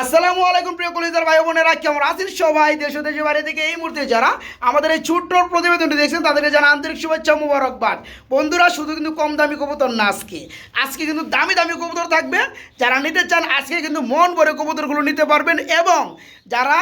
আসসালামু আলাইকুম প্রিয় কলিজার ভাই বোনেরা, কেমন আছেন সবাই? দেশ দেশে বাইরে থেকে এই মুহূর্তে যারা আমাদের এই ছোট্ট প্রতিবেদনটি দেখছেন, তাদেরকে জানা আন্তরিক শুভেচ্ছা মুবারকবাদ। বন্ধুরা, শুধু কিন্তু কম দামি কবুতর না আজকে। আজকে কিন্তু দামি দামি কবুতর থাকবে। যারা নিতে চান, আজকে কিন্তু মন ভরে কবুতরগুলো নিতে পারবেন এবং যারা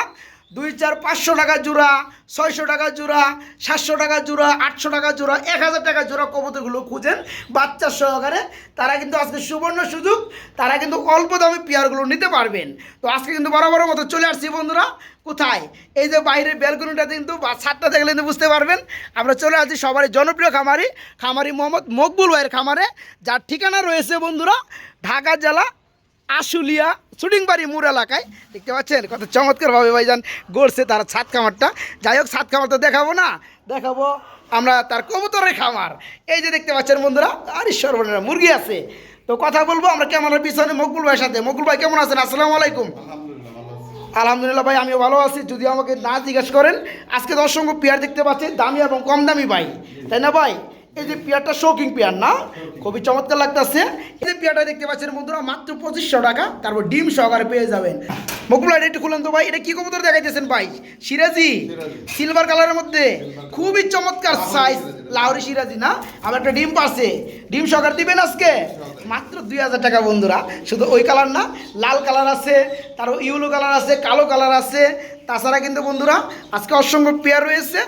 দুই, চার, পাঁচশো টাকা জোড়া, ছয়শো টাকা জোড়া, সাতশো টাকা জোড়া, আটশো টাকা জোড়া, এক হাজার টাকা জোড়া কবুতরগুলো খুঁজেন বাচ্চা সহকারে। তারা কিন্তু আজকে সুবর্ণ সুযোগ, তারা কিন্তু অল্প দামে পেয়ারগুলো নিতে পারবেন। তো আজকে কিন্তু বরাবর মতো চলে আসছি বন্ধুরা, কোথায়? এই যে বাইরের ব্যালকনিটাতে কিন্তু ছাদটা দেখলে কিন্তু বুঝতে পারবেন। আমরা চলে আসছি সবারই জনপ্রিয় খামারি খামারি মোহাম্মদ মকবুল ভাইয়ের খামারে। যার ঠিকানা রয়েছে বন্ধুরা, ঢাকা জেলা আশুলিয়া শুটিংবাড়ি মুর এলাকায়। দেখতে পাচ্ছেন কত চমৎকারভাবে ভাইজান গড়ছে তার ছাদ খামারটা। যাই হোক, ছাদ খামার তো দেখাবো না, দেখাবো আমরা তার কবুতরের খামার। এই যে দেখতে পাচ্ছেন বন্ধুরা আর ঈশ্বর মুরগি আছে। তো কথা বলব আমরা ক্যামেরার পিছনে মকবুল ভাইয়ের সাথে। মকবুল ভাই, কেমন আছেন? আসসালামু আলাইকুম। আলহামদুলিল্লাহ ভাই, আমি ভালো আছি। যদি আমাকে না জিজ্ঞেস করেন, আজকে তো অসংখ্য পেয়ার দেখতে পাচ্ছি দামি এবং কম দামি ভাই। তাই না ভাই? এই যে পেয়ারটা শৌকিং পেয়ার না? খুবই চমৎকার লাগতেছে। এই যে পেয়ারটা দেখতে পাচ্ছেন বন্ধুরা মাত্র পঁচিশশো টাকা তারপর ডিম সহকারে পেয়ে যাবেন। মকুল এটা একটু খুলেন তো ভাই এটা কি কবুতর দেখাইতেছেন ভাই? সিরাজি? সিলভার কালারের মধ্যে? খুবই চমৎকার সাইজ লাহরি সিরাজি না? আমার একটা ডিম পাশে ডিম সহকারে দিবেন আজকে? মাত্র দুই হাজার টাকা বন্ধুরা শুধু ওই কালার না লাল কালার আছে তারও ইউলো কালার আছে কালো কালার আছে। তাছাড়া কিন্তু বন্ধুরা আজকে অসংখ্য পেয়ার রয়েছে।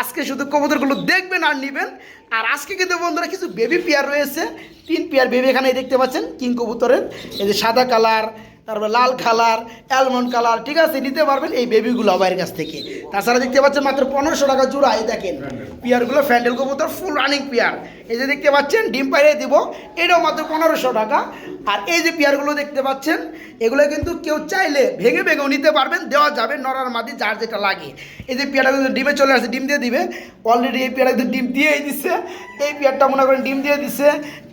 আজকে শুধু কবুতরগুলো দেখবেন আর নেবেন। আর আজকে কিন্তু বন্ধুরা কিছু বেবি পেয়ার রয়েছে। তিন পেয়ার বেবি এখানে দেখতে পাচ্ছেন কিং কবুতরের। এই যে সাদা কালার তারপর লাল কালার অ্যালমন্ড কালার, ঠিক আছে? নিতে পারবেন এই বেবিগুলো বাইরের কাছ থেকে। তাছাড়া দেখতে পাচ্ছেন মাত্র পনেরোশো টাকা জোড়া, এই দেখেন। পেয়ারগুলো ফ্যান্ডেল কবুতর ফুল রানিং পেয়ার। এই যে দেখতে পাচ্ছেন, ডিম পাইরে দিব, এটাও মাত্র পনেরোশো টাকা। আর এই যে পেয়ারগুলো দেখতে পাচ্ছেন, এগুলো কিন্তু কেউ চাইলে ভেঙে ভেঙেও নিতে পারবেন, দেওয়া যাবে নরার মাদি যার যেটা লাগে। এই যে পেয়ারটা কিন্তু ডিমে চলে আসছে, ডিম দিয়ে দিবে। অলরেডি এই পেয়ারটা কিন্তু ডিম দিয়েই দিচ্ছে এই পেয়ারটা মনে করেন ডিম দিয়ে দিচ্ছে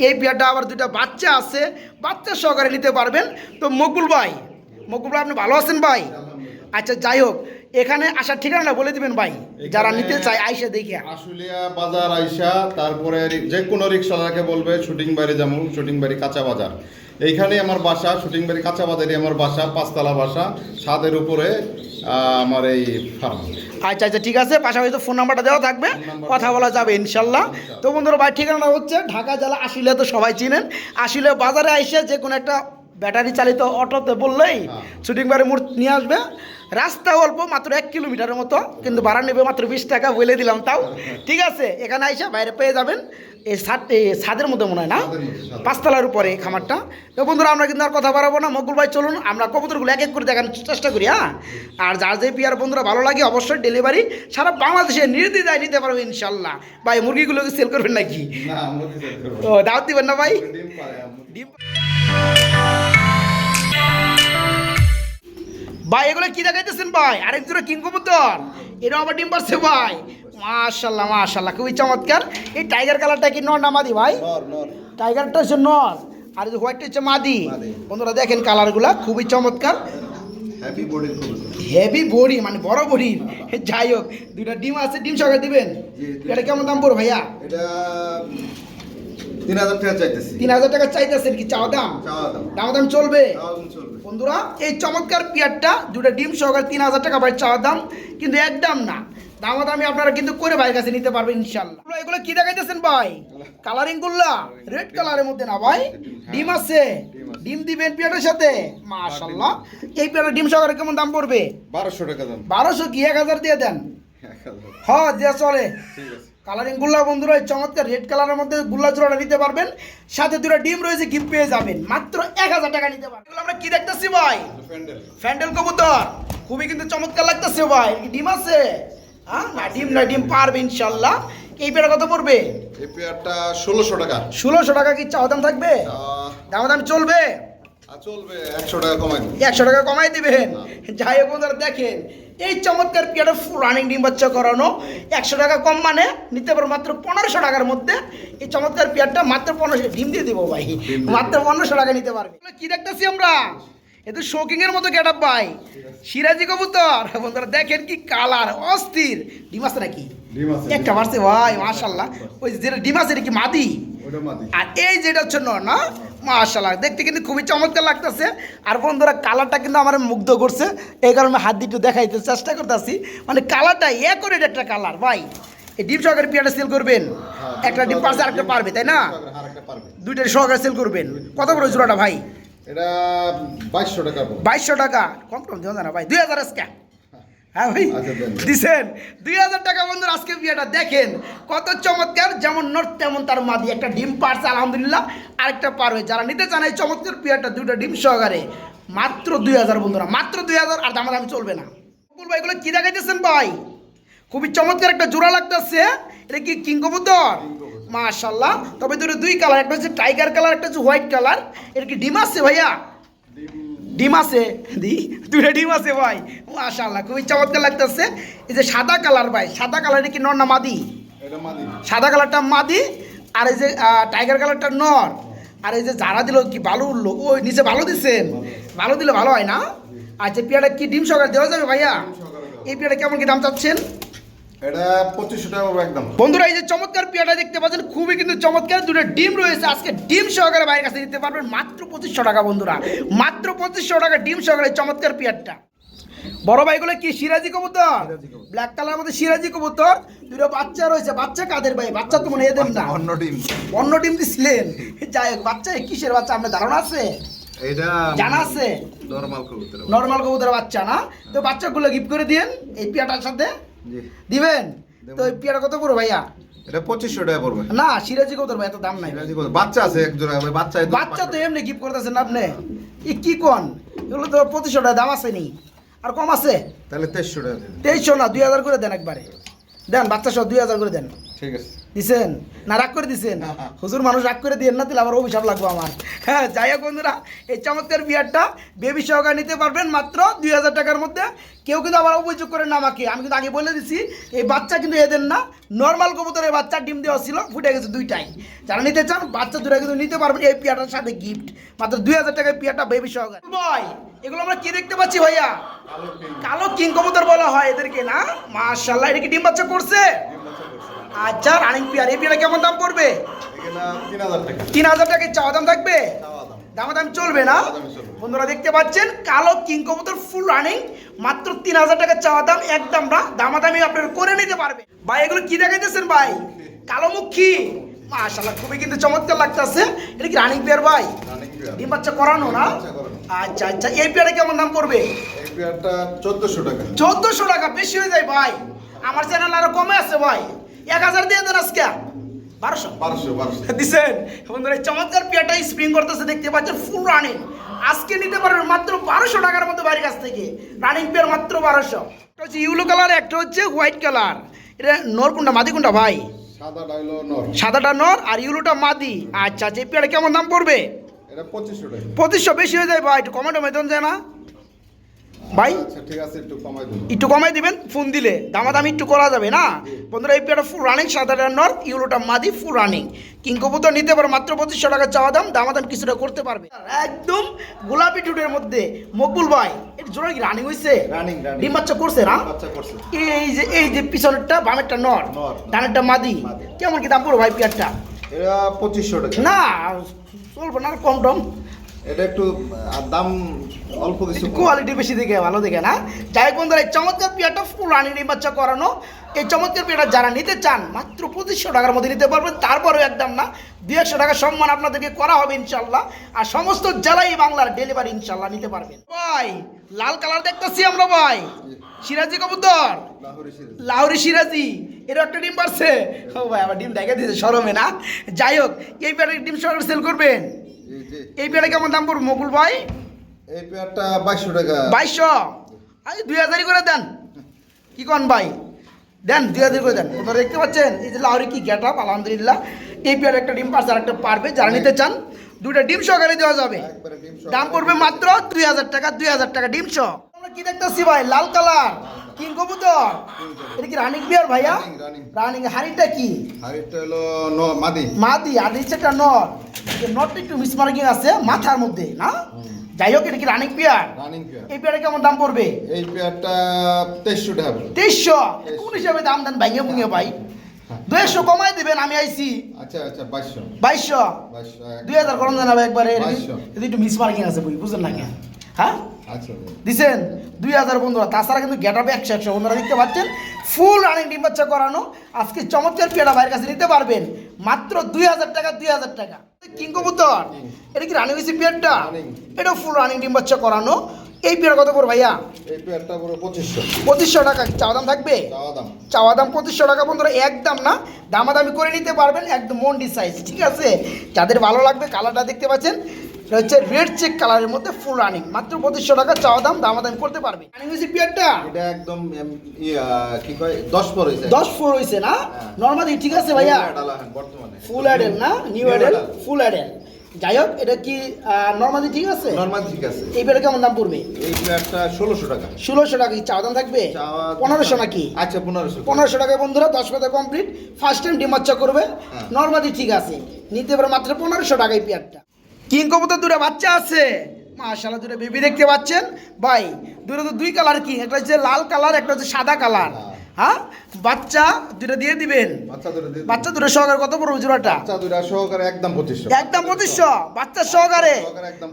এই পেয়ারটা আবার দুটা বাচ্চা আছে, বাচ্চা সহকারে নিতে পারবেন। তো মকুল ভাই মকুল ভাই আপনি ভালো আছেন ভাই? আচ্ছা যাই হোক এখানে আসার ঠিকানা বলে দিবেন ভাই যারা নিতে চায় আইসা দেখে। আশুলিয়া বাজার আইসা তারপরে যে কোনো রিক্সাওয়ালাকে বলবে শুটিং বাড়ি যেমন শুটিং বাড়ি কাঁচা বাজার। এইখানে আমার বাসা শুটিং বাড়ি কাঁচা বাজারে আমার বাসা পাঁচতলা বাসা ছাদের উপরে আমার এই ফার্ম আচ্ছা আচ্ছা ঠিক আছে পাশাপাশি তো ফোন নাম্বারটা দেওয়া থাকবে কথা বলা যাবে ইনশাল্লাহ। তো বন্ধুরা ভাই ঠিকানা হচ্ছে ঢাকা জেলা আশিলে তো সবাই চিনেন। আশিলে বাজারে আইসে যে কোনো একটা ব্যাটারি চালিত অটোতে বললেই হ্যাঁ। শুটিং বারে মূর্তি নিয়ে আসবে রাস্তা অল্প মাত্র এক কিলোমিটারের মতো কিন্তু ভাড়া নেবে মাত্র বিশ টাকা বলে দিলাম তাও। ঠিক আছে এখানে আইসে বাইরে পেয়ে যাবেন। এই এই ছাদের মধ্যে মনে হয় না। পাঁচতলার উপরে এই খামারটা। তো বন্ধুরা আমরা কিন্তু আর কথা বাড়াবো না। মকবুল ভাই চলুন আমরা কবুতরগুলো এক এক করে দেখানোর চেষ্টা করি হ্যাঁ? আর যার যে পিয়ার বন্ধুরা ভালো লাগে অবশ্যই ডেলিভারি সারা বাংলাদেশে নির্দ্বিধায় নিতে পারবে ইনশাল্লাহ। ভাই মুরগিগুলোকে সেল করবেন নাকি? ও দাওয়াত দিবেন না ভাই। ডিম ভাই এগুলো কি দেখাইতেছেন ভাই? আরেক জোড়া কিং কবুতর এটা আবার ডিম পারছে ভাই। মাশাল্লাহ মাশাল্লাহ খুবই চমৎকার। এই টাইগার কালারটা কি নর না মাদি ভাই? টাইগারটা হচ্ছে নর। আর এই হোয়াইটটা হচ্ছে মাদি। বন্ধুরা দেখেন কালারগুলা খুবই চমৎকার। হেভি বডি মানে বড় বডি যাই হোক দুইটা ডিম আছে ডিম সকালে দিবেন। এটা কেমন দাম পড়ো ভাইয়া? এটা তিন হাজার টাকা চাইতেছি। তিন হাজার টাকা চাইতেছেন কি চাওয়া দাম? চাওয়া দাম। দাম দাম চলবে? চাওয়া দাম চলবে। বন্ধুরা এই চমৎকার পেয়ারটা দুটো ডিম সহকারে তিন হাজার টাকা ভাই চাওয়ার দাম। কিন্তু একদম না। দামাদামি আপনারা কিন্তু করে ভাইয়ের কাছে নিতে পারবেন ইনশাল্লাহ এগুলো- এগুলো কি দেখাইতেছেন ভাই? কালারিং গুল্লা রেড কালারের মধ্যে না ভাই? ডিম আছে। ডিম দিবেন পেয়ারের সাথে? মাশাল্লাহ এই ডিম সহকারে কেমন দাম পড়বে? বারোশো টাকা দাম। বারোশো কি? এক হাজার দিয়ে দেন? হ্যাঁ দিয়ে চলে। ঠিক আছে। কালারিং গুল্লা বন্ধুরা এই চমৎকার রেড কালারের মধ্যে গুল্লা জোড়াটা নিতে পারবেন। সাথে দুটো ডিম রয়েছে গিফট পেয়ে যাবেন। মাত্র এক হাজার টাকা নিতে পারবেন। আমরা কি দেখতেছি ভাই? ফ্যান্ডেল। কবুতর। খুবই কিন্তু চমৎকার লাগতেছে ভাই। ডিম আছে? হ্যাঁ না ডিম না ডিম পারবে ইনশাল্লাহ এই পেয়ারা কত পড়বে? এই পেয়ারটা ষোলোশো টাকা। ষোলোশো টাকা কি চাওয়া দাম থাকবে? দাম দাম চলবে? চলবে। একশো টাকা কমাই একশো টাকা কমাই দিবেন। যাই হোক দেখেন। এই চমৎকার পেয়ারা রানিং ডিম বাচ্চা করানো। একশো টাকা কম মানে নিতে পারো মাত্র পনেরোশো টাকার মধ্যে। এই চমৎকার পেয়ারটা মাত্র পনেরোশো ডিম দিয়ে দেবো ভাই। মাত্র পনেরোশো টাকা নিতে পারবে। কি দেখতেছি আমরা? এ তো শোকিং এর মতো গেট আপ ভাই। সিরাজি কবুতর। বন্ধুরা দেখেন কি কালার অস্থির। ডিম আছে নাকি? একটা মারছে ভাই মাশাল্লাহ ওই যেটা ডিম আছে এটা কি মাদি? আর এই যেটা হচ্ছে না? মাশাল্লাহ দেখতে কিন্তু খুবই চমৎকার লাগতেছে। আর বন্ধুরা কালারটা কিন্তু আমার মুগ্ধ করছে এই কারণে হাত দিয়ে একটু দেখাইতে চেষ্টা করতেছি। মানে কালারটা এ করে একটা কালার ভাই। এই ডিম সহকারে পিয়াটা সেল করবেন? একটা ডিম পারছে আরেকটা পারবে তাই না? দুইটা সহকারে সেল করবেন। কত বড় জোড়াটা ভাই? এটা বাইশশো টাকা বাইশশো টাকা। কম কম না ভাই। দুই হাজার আজকে হ্যাঁ ভাই? আচ্ছা, দিছেন। দুই হাজার টাকা বন্ধুর আজকে বিয়েটা দেখেন। কত চমৎকার যেমন নর্থ তেমন তার মাদি। একটা ডিম পারছে আলহামদুলিল্লাহ। আরেকটা পার হয়ে যারা নিতে চান এই চমৎকার বিয়েটা দুটো ডিম সহকারে। মাত্র দুই হাজার বন্ধুরা মাত্র দুই হাজার আর দামাদামি চলবে না। বলব এগুলো কি দেখাইতেছেন ভাই? খুবই চমৎকার একটা জোড়া লাগতেছে। এটা কি কিং কবুতর মাশাল্লাহ তবে দুটো দুই কালার একটা হচ্ছে টাইগার কালার একটা হচ্ছে হোয়াইট কালার। এটা কি ডিম আছে ভাইয়া? ডিম আছে? দি দুইটা ডিম আছে ভাই। মাশাল্লাহ খুবই চমৎকার লাগতেছে। এই যে সাদা কালার ভাই সাদা কালার কি নর না মাদি? এটা মাদি। সাদা কালারটা মাদি আর এই যে টাইগার কালারটা নর। আর এই যে যারা দিল কি ভালো উঠল? ওই নিচে ভালো দিচ্ছেন ভালো দিলে ভালো হয় না? আচ্ছা পিয়াটা কি ডিম সহকারে দেওয়া যাবে ভাইয়া? এই পিয়াটা কেমন কি দাম চাচ্ছেন? এটা পঁচিশশো টাকা একদম। বন্ধুরা এই যে চমৎকার পিয়াটা দেখতে পাচ্ছেন খুবই কিন্তু চমৎকার দুটো ডিম রয়েছে। আজকে ডিম সহকারে কাছে নিতে পারবেন মাত্র পঁচিশশো টাকা বন্ধুরা। মাত্র পঁচিশশো টাকা ডিম সহকারে চমৎকার পিয়ারটা। বড় ভাইগুলো কি সিরাজি কবুতর? ব্ল্যাক কালার মধ্যে সিরাজি কবুতর। দুটো বাচ্চা রয়েছে। বাচ্চা কাদের ভাই? বাচ্চা তো মনে না। অন্য ডিম। অন্য ডিম দিছিলেন। যাই হোক বাচ্চা কিসের বাচ্চা? আপনার ধারণা আছে? এটা জানা আছে? নর্মাল কবুতর নর্মাল কবুতরের বাচ্চা না? তো বাচ্চাগুলো গিফট করে দিন এই পিয়াটার সাথে। দিবেন? তো ওই পিয়াটা কত পড়ো ভাইয়া? এটা পঁচিশশো টাকা পড়বে। না সিরাজি কত এত দাম নাই। বাচ্চা আছে এক জোড়া বাচ্চা বাচ্চা তো এমনি গিফট করতেছেন আপনি। এ কি কোন? এগুলো তো পঁচিশশো টাকা দাম আছে নি আর কম আছে? তাহলে তেইশশো টাকা তেইশশো না দুই হাজার করে দেন একবারে। দেন বাচ্চা সহ দুই হাজার করে দেন। ঠিক আছে। দিছেন? না রাগ করে দিছেন? হুজুর মানুষ রাগ করে দিয়ে না তাহলে আবার অভিশাপ লাগবে আমার। হ্যাঁ যাই হোক বন্ধুরা এই চমৎকার বিয়ারটা বেবি সহকারে নিতে পারবেন মাত্র দুই হাজার টাকার মধ্যে। কেউ কিন্তু আবার অভিযোগ করেন না আমাকে। আমি কিন্তু আগে বলে দিছি এই বাচ্চা কিন্তু এদের না। নর্মাল কবুতরের বাচ্চা ডিম দেওয়া ছিল ফুটে গেছে দুইটাই। যারা নিতে চান বাচ্চা দুটা কিন্তু নিতে পারবেন এই পিয়াটার সাথে গিফট মাত্র দুই হাজার টাকায় পিয়াটা বেবি সহকারে। ভাই এগুলো আমরা কি দেখতে পাচ্ছি ভাইয়া? কালো কিং কবুতর বলা হয় এদেরকে না? মাশাল্লাহ এটা কি ডিম বাচ্চা করছে। আচ্ছা রানিং পিয়ার। এই পিয়ারা কেমন দাম পড়বে? তিন হাজার টাকা। চাওয়া দাম থাকবে? চাওয়া দাম। দামা দাম চলবে না? বন্ধুরা দেখতে পাচ্ছেন কালো কিং কবুতর ফুল রানিং মাত্র তিন হাজার টাকা চাওয়া দাম। একদম না দামাদামি আপনারা করে নিতে পারবে ভাই এগুলো কি দেখাইতেছেন ভাই? কালো মুখী। মাশাল্লাহ খুবই কিন্তু চমৎকার লাগতেছে। এটা কি রানিং পেয়ার ভাই? ডিম বাচ্চা করানো না? আচ্ছা আচ্ছা এই পেয়ারে কেমন দাম পড়বে? চোদ্দশো টাকা। চোদ্দশো টাকা বেশি হয়ে যায় ভাই। আমার চ্যানেল আরও কমে আছে ভাই। এক হাজার দিয়ে দেন আজকে। বারোশো। বারোশো বারোশো। দিছেন? বন্ধুরা চমৎকার পিয়াটা স্প্রিং করতেছে দেখতে পাচ্ছেন ফুল রানিং আজকে নিতে পারবেন মাত্র বারোশো টাকার মধ্যে বাড়ির কাছ থেকে। রানিং পেয়ার মাত্র বারোশো। একটা হচ্ছে ইউলো কালার একটা হচ্ছে হোয়াইট কালার এটা নর কোনটা মাদি কোনটা ভাই? সাদাটা নর। আর ইউলোটা মাদি। আচ্ছা আচ্ছা এই পেয়ারা কেমন দাম পড়বে? পঁচিশশো পঁচিশশো বেশি হয়ে যায় ভাই একটু কমেন্টে মেতন যায় না? ভাই আচ্ছা ঠিক আছে একটু কমাই দিন। একটু কমাই দিবেন? ফোন দিলে। দামাদামি একটু করা যাবে না? বন্ধুরা এই পেয়ারটা ফুল রানিং সাদাটা নর ইউলোটা মাদি ফুল রানিং কিং কবুতর নিতে পারে মাত্র পঁচিশশো টাকা চাওয়া দাম দামাদাম কিছুটা করতে পারবে। একদম গোলাপি টুটের মধ্যে। মকবুল ভাই এটা জোড়া কি রানিং হয়েছে running। ডিম বাচ্চা করছে না? বাচ্চা করছে। এই যে এই যে পিছনেরটা বামেরটা নর নর। ডানেরটা মাদি। কেমন কি দাম পড়ো ভাই পেয়ারটা? পঁচিশশো টাকা। না চলবো না আর কম টম। এটা একটু দাম অল্প কিছু কোয়ালিটি বেশি দেখে ভালো দেখে না? যাই বন্ধুরা এই চমৎকার ফুল বাচ্চা করানো। এই চমৎকার যারা নিতে চান মাত্র পঁচিশশো টাকার মধ্যে নিতে পারবেন। তারপরেও একদম না দু একশো টাকা সম্মান আপনাদেরকে করা হবে ইনশাল্লাহ। আর সমস্ত জেলায় বাংলার ডেলিভারি ইনশাল্লাহ নিতে পারবেন। ভাই লাল কালার দেখতেছি আমরা ভাই। সিরাজি কবুতর? লাহোরি সিরিজ। লাউরি সিরাজি। এরও একটা ডিম পারছে। ও ভাই আবার ডিম দেখে দিয়েছে সরমে না? যাই হোক এই পেয়ারের ডিম সরকার সেল করবেন। এই পেয়ারে কেমন দাম পড়বে মকুল ভাই? এই পেয়ারটা বাইশশো টাকা। বাইশশো? আরে দুই হাজারই করে দেন। কি কন ভাই? দেন দুই হাজার করে দেন। আপনারা দেখতে পাচ্ছেন এই যে লাউরি কি গেট আপ আলহামদুলিল্লাহ। এই পেয়ার একটা ডিম পারছে আর একটা পারবে। যারা নিতে চান দুইটা ডিম সহকারে দেওয়া যাবে। দাম পড়বে মাত্র দুই হাজার টাকা দুই হাজার টাকা ডিম সহ। কি দেখতেছি ভাই? লাল কালার। কিং কবুতর? এটা কি রানিং বিয়ার ভাইয়া। রানিং হাড়িটা কি? এটা হলো ন- মাদি। মাদি আর নিচেটা নটটা একটু মিসমার্কিং আছে মাথার মধ্যে না? যাই হোক এটা কি রানিং পিয়ার রানিং পেয়ার এই পেয়ারে কেমন দাম পড়বে? এই পেয়ারটা তেইশশো টাকা তেইশশো? কোন হিসাবে দাম দেন ভাইয়ে ভুঙে ভাই? দুইশো কমাই দিবেন আমি আইছি। আচ্ছা আচ্ছা বাইশশো। বাইশশো? দুই হাজার কম জানাবে একবারে। যদি একটু মিস মার্কিং আছে বুঝলেন না কেন? হ্যাঁ? আচ্ছা দিছেন? দুই হাজার বন্ধুরা তাছাড়া কিন্তু গেট আপে একশো একশো। বন্ধুরা দেখতে পাচ্ছেন? ফুল রানিং ডিম বাচ্চা করানো। আজকে চমৎকার পেয়ারা ভাইয়ের কাছে নিতে পারবেন। মাত্র দুই হাজার টাকা দুই হাজার টাকা। কিং কবুতর এটা কি রানিং হয়েছে পেয়ারটা। এটাও ফুল রানিং ডিম বাচ্চা করানো। এই পেয়ার কত পড়ো ভাইয়া? এই পেয়ারটা পুরো পঁচিশশো। পঁচিশশো টাকা। চাওয়া দাম থাকবে? চাওয়া দাম। চাওয়া দাম পঁচিশশো টাকা। বন্ধুরা একদম না। দামাদামি করে নিতে পারবেন। একদম মন্ডি সাইজ ঠিক আছে? যাদের ভালো লাগবে কালারটা দেখতে পাচ্ছেন। এটা হচ্ছে রেড চেক কালারের মধ্যে ফুল রানিং মাত্র পঁচিশশো টাকা চাওয়া দাম দামাদামি করতে পারবে। রানিং হয়েছে পিয়ারটা এটা একদম কি কয় দশ পর হয়েছে দশ ফোর হয়েছে না? হ্যাঁ। নর্মালি ঠিক আছে ভাইয়া। হ্যাঁ, বর্তমানে। ফুল অ্যাডেল না? নিউ অ্যাডেল ফুল অ্যাডেল যাই হোক এটা কি নর্মালি ঠিক আছে? নর্মাল ঠিক আছে। এই পেয়ারটা কেমন দাম পড়বে? এই পেয়ারটা ষোলোশো টাকা। ষোলোশো টাকা কি চাওয়া দাম থাকবে? পনেরোশো নাকি? আচ্ছা পনেরোশো। পনেরোশো টাকায় বন্ধুরা দশ পাতা কমপ্লিট ফার্স্ট টাইম ডিম করবে। হ্যাঁ। নর্মালি ঠিক আছে। নিতে পারে মাত্র পনেরোশো টাকায় পেয়ারটা কিং কবুতর দুটো বাচ্চা আছে। মাশাল্লাহ দুটো বেবি দেখতে পাচ্ছেন। ভাই দুটো তো দুই কালার কি? একটা হচ্ছে লাল কালার একটা হচ্ছে সাদা কালার হ্যাঁ। বাচ্চা দুটো দিয়ে দিবেন। বাচ্চা দুটো সহকারে কত পড়বে জোড়াটা সহকারে একদম পঁচিশশো। একদম পঁচিশশো। বাচ্চা সহকারে।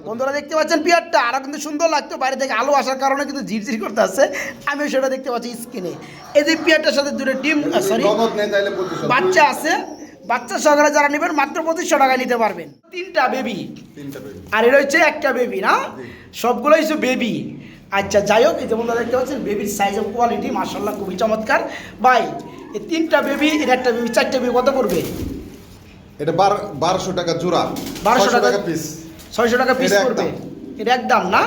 বন্ধুরা দেখতে পাচ্ছেন পিয়ারটা? আরও কিন্তু সুন্দর লাগতো। বাইরে থেকে আলো আসার কারণে কিন্তু ঝিরঝির করতে আসছে আমি সেটা দেখতে পাচ্ছি স্ক্রিনে এই যে পিয়ারটার সাথে দুটো ডিম সরি বাচ্চা আছে। বাচ্চা সহকারে যারা নেবেন মাত্র পঁচিশশো টাকায় নিতে পারবেন। তিনটা বেবি আর এটা হচ্ছে একটা বেবি না? সবগুলো হচ্ছে বেবি আচ্ছা যাই হোক এই যেমন দেখতে পাচ্ছেন বেবির সাইজ অফ কোয়ালিটি মার্শাল্লাহ খুবই চমৎকার। ভাই এই তিনটা বেবি এটা একটা বেবি চারটা বেবি কত পড়বে? এটা বারো বারোশো টাকা জোড়া। বারোশো টাকা- পিস ছয়শো টাকা পিস পড়বে। এটা একদম না।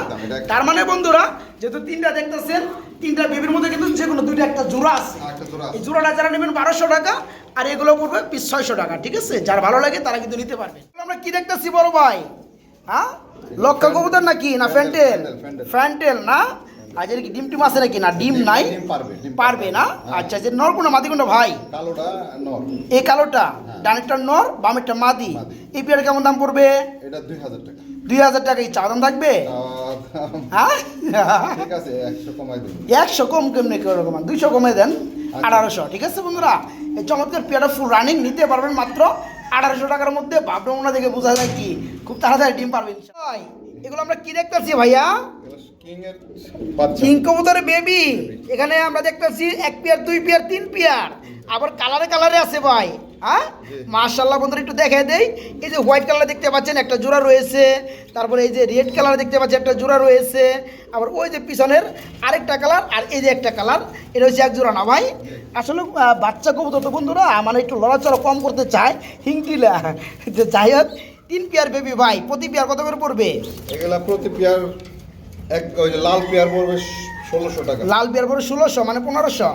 তার মানে বন্ধুরা যেহেতু তিনটা দেখতেছেন তিনটা বেবির মধ্যে কিন্তু যে কোনো দুইটা একটা জোড়া আছে। একটা জোড়া এই জোড়াটা যারা নেবেন বারোশো টাকা আর এগুলো পড়বে পিস ছয়শো টাকা ঠিক আছে? যার ভালো লাগে তারা কিন্তু নিতে পারবে। আমরা কি দেখতেছি বড় ভাই? হ্যাঁ? লক্ষা কবুতর নাকি? না ফ্যান্টেল ফ্যান্টেল, না? আজ এর কি ডিম টিম আছে নাকি? না ডিম নাই। পারবে, না? হ্যাঁ। আচ্ছা যে নর কোনটা মাদি কোনটা ভাই। কালোটা নর। এই কালোটা হ্যাঁ। ডানেরটা নর বামেরটা মাদি। মাদি। এই পেয়ার কেমন দাম পড়বে? এটা দুই হাজার টাকা। দুই হাজার টাকা এই চা দাম থাকবে? হ্যাঁ একশো দেবো একশো কম কেমনি রকম দুইশো কমে দেন আচ্ছা। আঠারোশো। ঠিক আছে বন্ধুরা? এই চমৎকার পেয়ারা ফুল রানিং নিতে পারবেন মাত্র আঠারোশো টাকার মধ্যে। ভাবনা দেখে বোঝা যায় কি? খুব তাড়াতাড়ি ডিম পারবেন এগুলো আমরা কি দেখতেছি ভাইয়া? কিং কবুতরের বেবি এখানে আমরা দেখতেছি এক পেয়ার দুই পেয়ার তিন পেয়ার। আবার কালারে কালারে আছে ভাই হ্যাঁ। মার্শাল্লাহ বন্ধুরা একটু দেখে দেই। এই যে হোয়াইট কালার দেখতে পাচ্ছেন একটা জোড়া রয়েছে। তারপরে এই যে রেড কালার দেখতে পাচ্ছেন একটা জোড়া রয়েছে। আবার ওই যে পিছনের আরেকটা কালার আর এই যে একটা কালার এটা হচ্ছে এক জোড়া না ভাই? আসলে বাচ্চা কবুতর তো বন্ধুরা মানে একটু লড়াচড়া কম করতে চায় হিংটিলা যে যাই হোক তিন পেয়ার বেবি ভাই প্রতি পেয়ার কত করে পড়বে? এগুলা প্রতি পেয়ার এক ওই লাল পেয়ার পড়বে ষোলোশো টাকা। লাল পেয়ার পড়বে ষোলোশো মানে পনেরোশো?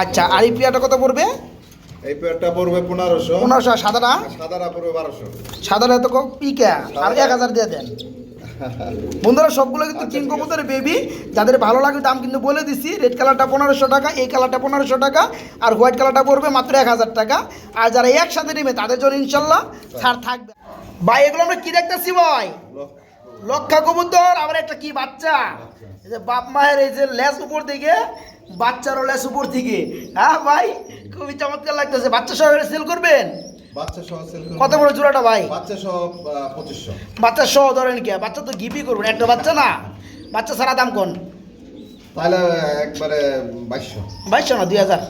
আচ্ছা আর এই পেয়ারটা কত পড়বে? এই পেয়ারটা পড়বে পনেরোশো। পনেরোশো সাদাটা? সাদাটা পড়বে বারোশো। সাদাটা তো পিকা? আর এক হাজার দিয়ে দেন। বন্ধুরা সবগুলো কিন্তু কিং কবুতরের বেবি যাদের ভালো লাগে দাম কিন্তু বলে দিছি। রেড কালারটা পনেরোশো টাকা এই কালারটা পনেরোশো টাকা আর হোয়াইট কালারটা পড়বে মাত্র এক হাজার টাকা। আর যারা একসাথে নেবে তাদের জন্য ইনশাল্লাহ ছাড় থাকবে। ভাই এগুলো আমরা কি দেখতেছি ভাই? লক্ষা কবুতর আবার একটা কি বাচ্চা? এই যে বাপ মায়ের এই যে লেস উপর দিকে বাচ্চারও লেস উপর দিকে। হ্যাঁ ভাই খুবই চমৎকার লাগতেছে। বাচ্চা সহ সেল করবেন? কত বড় জোড়াটা ভাই? বাচ্চা সহ পঁচিশশো। বাচ্চা সহ ধরেন কি বাচ্চা তো গিপি করবেন একটা বাচ্চা না? বাচ্চা সারা দাম কোন? তাহলে একবারে বাইশশো। বাইশশো না দুই হাজার।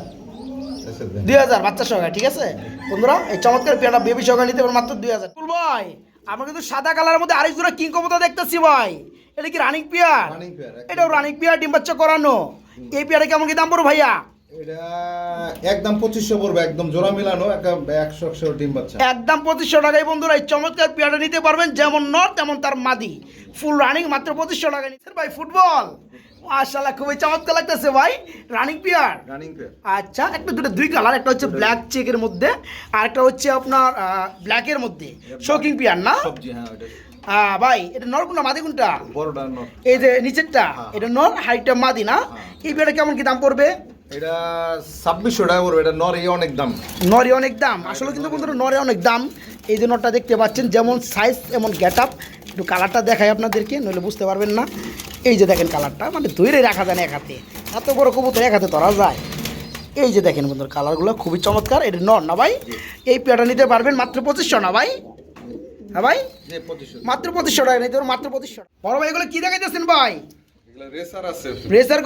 দুই হাজার বাচ্চা সহকারে ঠিক আছে? বন্ধুরা এই চমৎকার পেয়ারা বেবি সহকারে নিতে মাত্র দুই হাজার। ভাই আমরা কিন্তু সাদা কালারের মধ্যে আরেক জোড়া কিং কবুতর দেখতেছি ভাই। এটা কি রানিং পেয়ার এটাও রানিং পেয়ার ডিম বাচ্চা করানো। এই পেয়ারে কেমন কি দাম পড়ো ভাইয়া? এটা একদম পঁচিশশো পড়বে একদম জোড়া মিলানো একশো একশো ডিম বাচ্চা। একদম পঁচিশশো টাকায় বন্ধুরা এই চমৎকার পেয়ারটা নিতে পারবেন যেমন নর তেমন তার মাদি ফুল রানিং মাত্র পঁচিশশো টাকা নিচ্ছেন ভাই ফুটবল মাশাল্লাহ খুবই চমৎকার লাগতেছে ভাই। রানিং পেয়ার রানিং পেয়ার আচ্ছা একটা দুটো দুই কালার একটা হচ্ছে ব্ল্যাক চেকের মধ্যে আর একটা হচ্ছে আপনার ব্ল্যাকের মধ্যে। শোকিং পিয়ার না? সবজি হ্যাঁ ওটা আহ, ভাই এটা নর কোনটা মাদি কোনটা? বড়টা নর। এই যে নিচেরটা হ্যাঁ। এটা নর হাইটটা মাদি না? এই পেয়ারটা কেমন কি দাম পড়বে? এটা ছাব্বিশশো টাকা পড়বে এটা নর এই অনেক দাম। নরে অনেক দাম। আসলে কিন্তু বন্ধুরা নরে অনেক দাম। এই যে নটটা দেখতে পাচ্ছেন যেমন সাইজ এমন গেট আপ একটু কালারটা দেখাই আপনাদেরকে নইলে বুঝতে পারবেন না। এই যে দেখেন কালারটা মানে ধরে রাখা যায় না এক হাতে। এত বড় কবুতর এক হাতে ধরা যায়। এই যে দেখেন বন্ধুর কালারগুলো খুবই চমৎকার। এটা নন না ভাই? এই পেয়ারটা নিতে পারবেন মাত্র পঁচিশশো না ভাই? হ্যাঁ ভাই? মাত্র পঁচিশশো টাকা নিতে পারবেন মাত্র পঁচিশশো। বড় ভাই এগুলো কি দেখাইতেছেন ভাই? রেসার আছে।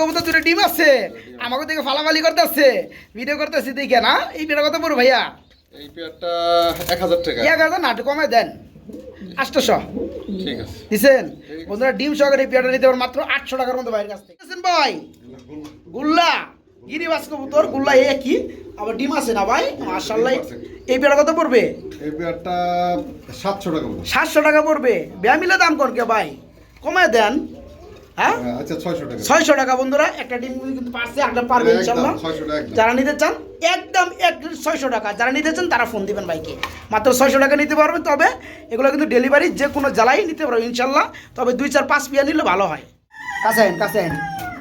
কবুতর দুটো ডিম আছে। আমাকে দেখে ফালাফালি করতে আছে ভিডিও করতেছি দেখে না। এই পেয়ারটা কত পড়ো ভাইয়া? এই পেয়ারটা এক হাজার টাকা। এক হাজার না একটু কমে দেন। আটশোশো দিচ্ছেন বন্ধুরা ডিম সহকারে এই পেয়ারটা নিতে পারেন মাত্র আটশো টাকার মতো বাইরের কাছ থেকে। ভাই? গুল্লা। গিরিবাস কবুতর গুল্লা এ কি? আবার ডিম আছে না ভাই? মার্শাল্লাহ এই পেয়ারা কত পড়বে? এই পেয়ারটা সাতশো টাকা পড়বে। সাতশো টাকা পড়বে। ব্যামিলে দাম কর কে ভাই? কমে দেন। হ্যাঁ? আচ্ছা ছয়শো টাকা। ছয়শো টাকা বন্ধুরা একটা ডিম কিন্তু পারছে একটা পারবে ইনশাল্লাহ। 600 টাকা যারা নিতে চান একদম এক ছয়শো টাকা। যারা নিতে চান তারা ফোন দিবেন ভাইকে। মাত্র ছয়শো টাকা নিতে পারবেন তবে এগুলো কিন্তু ডেলিভারি যে কোনো জ্বালাই নিতে পারবে ইনশাল্লাহ। তবে দুই চার পাঁচ পিয়া নিলে ভালো হয়। কাছে কাছে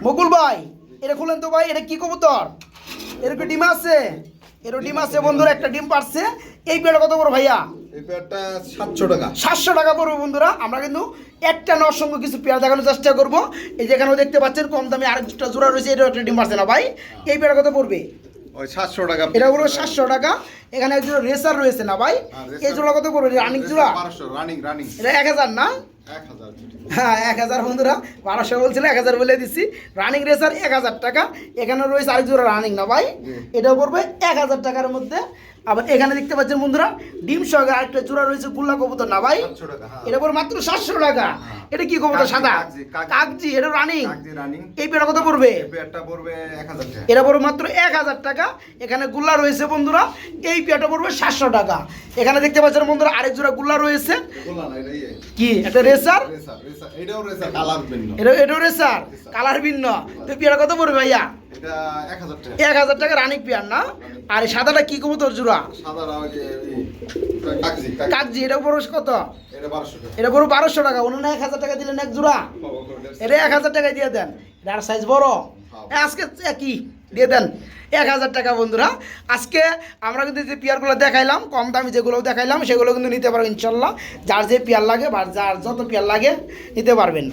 মকুল ভাই এটা খুলেন তো ভাই এটা কি কবুতর? এর কি ডিম আছে? এরও ডিম আছে বন্ধুরা একটা ডিম পারছে। এই পেয়ারটা কত বড় ভাইয়া? এই পেয়ারটা সাতশো টাকা। সাতশো টাকা পড়বে বন্ধুরা। আমরা কিন্তু একটা কিছু পেয়ার দেখানোর চেষ্টা করব। এই যেখানেও দেখতে পাচ্ছেন কম দামে আরেকটা জোড়া রয়েছে একটা ডিম পারছে না ভাই। এই পেয়ার কত পড়বে? ওই সাতশো টাকা এটা সাতশো টাকা। এখানে এক জোড়া রেসার রয়েছে না ভাই? হ্যাঁ, এই জোড়া কত পড়বে? রানিং জোড়া? Running running. এটা এক হাজার না? হ্যাঁ এক হাজার বন্ধুরা। বারোশো বলছিল এক হাজার বলে দিচ্ছি রানিং রেসার এক হাজার টাকা। এখানে রয়েছে আরেক জোড়া রানিং না ভাই? এটাও পড়বে এক হাজার টাকার মধ্যে। আবার এখানে দেখতে পাচ্ছেন বন্ধুরা ডিম সহকারে আরেকটা জোড়া রয়েছে গুল্লা কবুতর না ভাই? হ্যাঁ। এটা পড়বে মাত্র সাতশো টাকা। এটা কি কবুতর সাদা? কাগজি। কাগজি এটা রানিং এই পেয়ারা কত পড়বে? এটা পড়বে মাত্র এক হাজার টাকা। এখানে গুল্লা রয়েছে বন্ধুরা এই পেয়ারটা পড়বে সাতশো টাকা। এখানে দেখতে পাচ্ছেন বন্ধুরা আরেক জোড়া গুল্লা রয়েছে। এটা ইয়ে। কি একটা রেসার এটাও রেসার কালার ভিন্ন। এটা এটাও রেসার কালার ভিন্ন। তো পেয়ারা কত পড়বে ভাইয়া? এটা এক হাজার টাকা। রানিক পেয়ার না? আর সাদাটা কি জোড়া? এই, কাগজি কাগজি কাগজি এটা পড়বে কত? এটা বারোশো টাকা। এটা পড়বে বারোশো টাকা। অন্য এক হাজার টাকা দিলেন এক জোড়া? এটা এক হাজার টাকায় দিয়ে দেন। এটার সাইজ বড়? এ, আজকে কি দিয়ে দেন। এক হাজার টাকা বন্ধুরা। আজকে আমরা কিন্তু যে পেয়ারগুলো দেখাইলাম কম দামি যেগুলো দেখাইলাম সেগুলো কিন্তু নিতে পারবেন ইনশাল্লাহ। যার যে পেয়ার লাগে বা যার যত পেয়ার লাগে নিতে পারবেন।